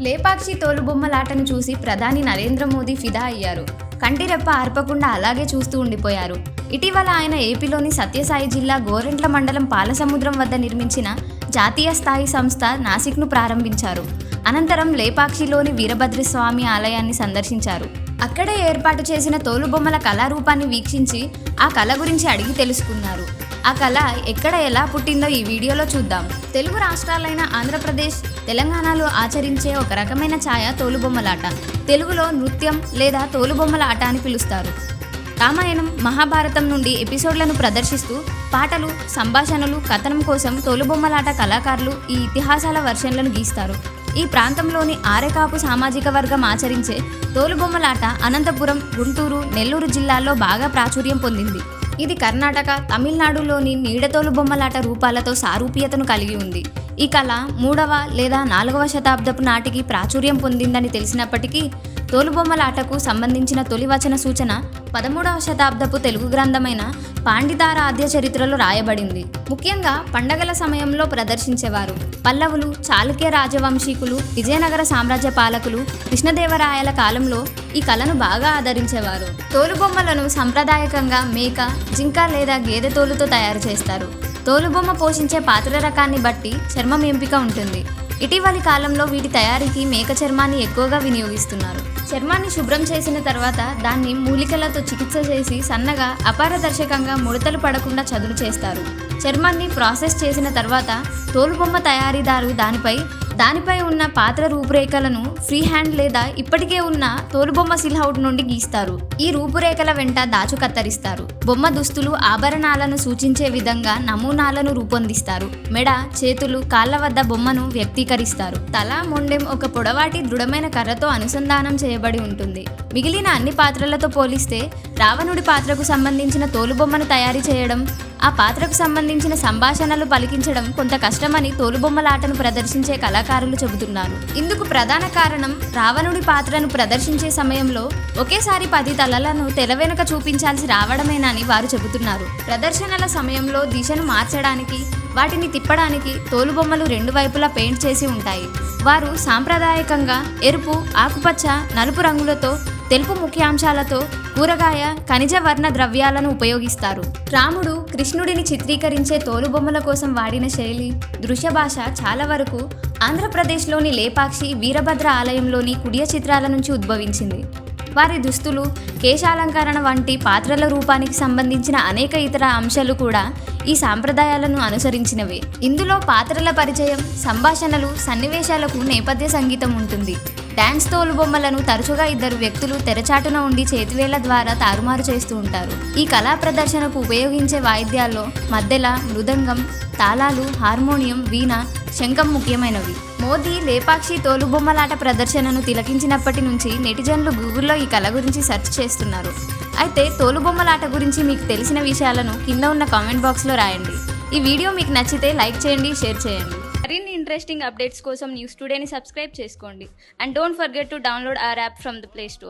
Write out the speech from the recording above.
లేపాక్షి తోలుబొమ్మలాటను చూసి ప్రధాని నరేంద్ర మోదీ ఫిదా అయ్యారు. కంటిరెప్ప ఆర్పకుండా అలాగే చూస్తూ ఉండిపోయారు. ఇటీవల ఆయన ఏపీలోని సత్యసాయి జిల్లా గోరెంట్ల మండలం పాలసముద్రం వద్ద నిర్మించిన జాతీయ స్థాయి సంస్థ నాసిక్ను ప్రారంభించారు. అనంతరం లేపాక్షిలోని వీరభద్రస్వామి ఆలయాన్ని సందర్శించారు. అక్కడే ఏర్పాటు చేసిన తోలుబొమ్మల కళారూపాన్ని వీక్షించి ఆ కళ గురించి అడిగి తెలుసుకున్నారు. ఆ కళ ఎక్కడ ఎలా పుట్టిందో ఈ వీడియోలో చూద్దాం. తెలుగు రాష్ట్రాలైన ఆంధ్రప్రదేశ్ తెలంగాణలో ఆచరించే ఒక రకమైన ఛాయ తోలుబొమ్మలాట. తెలుగులో నృత్యం లేదా తోలుబొమ్మల ఆట అని పిలుస్తారు. రామాయణం మహాభారతం నుండి ఎపిసోడ్లను ప్రదర్శిస్తూ పాటలు సంభాషణలు కథనం కోసం తోలుబొమ్మలాట కళాకారులు ఈ ఇతిహాసాల వర్షన్లను గీస్తారు. ఈ ప్రాంతంలోని ఆరెకాపు సామాజిక వర్గం ఆచరించే తోలుబొమ్మలాట అనంతపురం గుంటూరు నెల్లూరు జిల్లాల్లో బాగా ప్రాచుర్యం పొందింది. ఇది కర్ణాటక తమిళనాడులోని నీడతోలు బొమ్మలాట రూపాలతో సారూప్యతను కలిగి ఉంది. ఈ కళ మూడవ లేదా నాలుగవ శతాబ్దపు నాటికి ప్రాచుర్యం పొందిందని తెలిసినప్పటికీ తోలుబొమ్మలాటకు సంబంధించిన తొలి వచన సూచన పదమూడవ శతాబ్దపు తెలుగు గ్రంథమైన పాండితార ఆద్య చరిత్రలో రాయబడింది. ముఖ్యంగా పండగల సమయంలో ప్రదర్శించేవారు పల్లవులు చాళుక్య రాజవంశీకులు విజయనగర సామ్రాజ్య పాలకులు కృష్ణదేవరాయల కాలంలో ఈ కళను బాగా ఆదరించేవారు. తోలుబొమ్మలను సంప్రదాయకంగా మేక జింక లేదా గేదె తోలుతో తయారు చేస్తారు. తోలుబొమ్మ పోషించే పాత్ర రకాన్ని బట్టి చర్మం ఎంపిక ఉంటుంది. ఇటీవలి కాలంలో వీటి తయారీకి మేక చర్మాన్ని ఎక్కువగా వినియోగిస్తున్నారు. చర్మాన్ని శుభ్రం చేసిన తర్వాత దాన్ని మూలికలతో చికిత్స చేసి సన్నగా అపారదర్శకంగా ముడతలు పడకుండా చదును చేస్తారు. చర్మాన్ని ప్రాసెస్ చేసిన తర్వాత తోలుబొమ్మ తయారీదారు దానిపై దానిపై ఉన్న పాత్ర రూపురేఖలను ఫ్రీ హ్యాండ్ లేదా ఇప్పటికే ఉన్న తోలుబొమ్మ సిల్హౌట్ నుండి గీస్తారు. ఈ రూపురేఖల వెంట దాచు కత్తరిస్తారు. బొమ్మ దుస్తులు ఆభరణాలను సూచించే విధంగా నమూనాలను రూపొందిస్తారు. మెడ చేతులు కాళ్ళ వద్ద బొమ్మను వ్యక్తీకరిస్తారు. తల మొండెం ఒక పొడవాటి దృఢమైన కర్రతో అనుసంధానం చేయబడి ఉంటుంది. మిగిలిన అన్ని పాత్రలతో పోలిస్తే రావణుడి పాత్రకు సంబంధించిన తోలుబొమ్మను తయారు చేయడం ఆ పాత్రకు సంబంధించిన సంభాషణలు పలికించడం కొంత కష్టమని తోలుబొమ్మలాటను ప్రదర్శించే కళాకారులు చెబుతున్నారు. ఇందుకు ప్రధాన కారణం రావణుడి పాత్రను ప్రదర్శించే సమయంలో ఒకేసారి పది తలలను తెల వెనుక చూపించాల్సి రావడమేనని వారు చెబుతున్నారు. ప్రదర్శనల సమయంలో దిశను మార్చడానికి వాటిని తిప్పడానికి తోలుబొమ్మలు రెండు వైపులా పెయింట్ చేసి ఉంటాయి. వారు సాంప్రదాయకంగా ఎరుపు ఆకుపచ్చ నలుపు రంగులతో తెలుపు ముఖ్యాంశాలతో కూరగాయ ఖనిజ వర్ణ ద్రవ్యాలను ఉపయోగిస్తారు. రాముడు కృష్ణుడిని చిత్రీకరించే తోలుబొమ్మల కోసం వాడిన శైలి దృశ్య భాష చాలా వరకు ఆంధ్రప్రదేశ్లోని లేపాక్షి వీరభద్ర ఆలయంలోని కుడియ చిత్రాల నుంచి ఉద్భవించింది. వారి దుస్తులు కేశాలంకరణ వంటి పాత్రల రూపానికి సంబంధించిన అనేక ఇతర అంశాలు కూడా ఈ సాంప్రదాయాలను అనుసరించినవే. ఇందులో పాత్రల పరిచయం సంభాషణలు సన్నివేశాలకు నేపథ్య సంగీతం ఉంటుంది. డాన్స్ తోలుబొమ్మలను తరచుగా ఇద్దరు వ్యక్తులు తెరచాటున ఉండి చేతివేళ్ళ ద్వారా తారుమారు చేస్తూ ఉంటారు. ఈ కళా ప్రదర్శనకు ఉపయోగించే వాయిద్యాల్లో మద్దెల మృదంగం తాళాలు హార్మోనియం వీణ శంఖం ముఖ్యమైనవి. మోదీ లేపాక్షి తోలుబొమ్మలాట ప్రదర్శనను తిలకించినప్పటి నుంచి నెటిజన్లు గూగుల్లో ఈ కళ గురించి సెర్చ్ చేస్తున్నారు. అయితే తోలుబొమ్మలాట గురించి మీకు తెలిసిన విషయాలను కింద ఉన్న కామెంట్ బాక్స్లో రాయండి. ఈ వీడియో మీకు నచ్చితే లైక్ చేయండి షేర్ చేయండి. ఇంట్రెస్టింగ్ అప్డేట్స్ కోసం న్యూస్ టుడేని సబ్స్క్రైబ్ చేసుకోండి. And don't forget to download our app from the Play Store